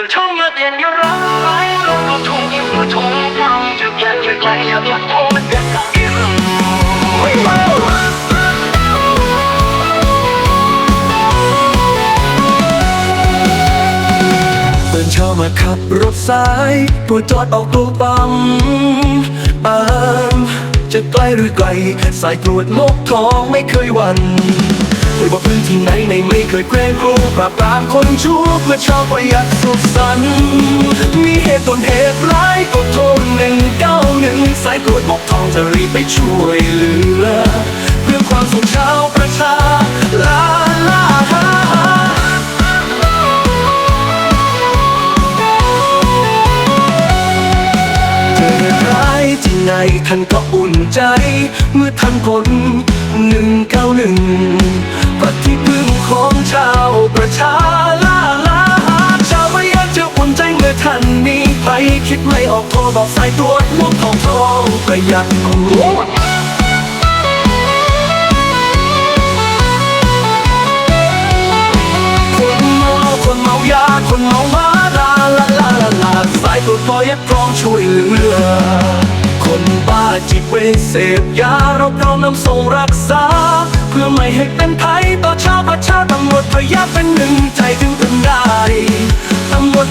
ตื่นช่องมาเตียนอยู่ร้องไห้ลงก็ทุ่งยิ้มก็ทุ่งทำจะแย่จะไกลอย่าพัดโอ้มันเด็ดตักอิ่มไม่มาตื่นเช้ามาขับรถสายปวดจอดออกตัวปั๊มปามจะใกล้หรือไกล สายตรวจโลกทองไม่เคยวัน ไม่ว่าพื้นที่ไหนในไม่เคยเกรงกลัวปราบปรามคนชั่วเพื่อชาวประหยัดสุขสันต์มีเหตุต้นเหตุร้ายก็โทรหนึ่งเก้าหนึ่งสายตรวจบอกทองจะรีบไปช่วยเหลือ เพื่อความสุขชาวประชาลาลาฮาที่ไหนท่านก็อุ่นใจ เมื่อท่านคนหนึ่งก ชาลาลาชาวไม่อยากจะอุ่นใจเมื่อท่านมีไปคิดไม่ออกโทรบอกสายตรวจพวกทองทองประหยัดกูคนเมาคนเมายาคนเมามาลาลาลาลาลาสายตรวจพอยัดพร้อมช่วยเหลือ คนบ้าจิตเวชเสพยาเราพร้อมนำส่งรักษา พื่อไม่ให้เป็นภัยต่อชาวประชาตำรวจพยักเป็นหนึ่งใจถึงพึงได้ตำรวจ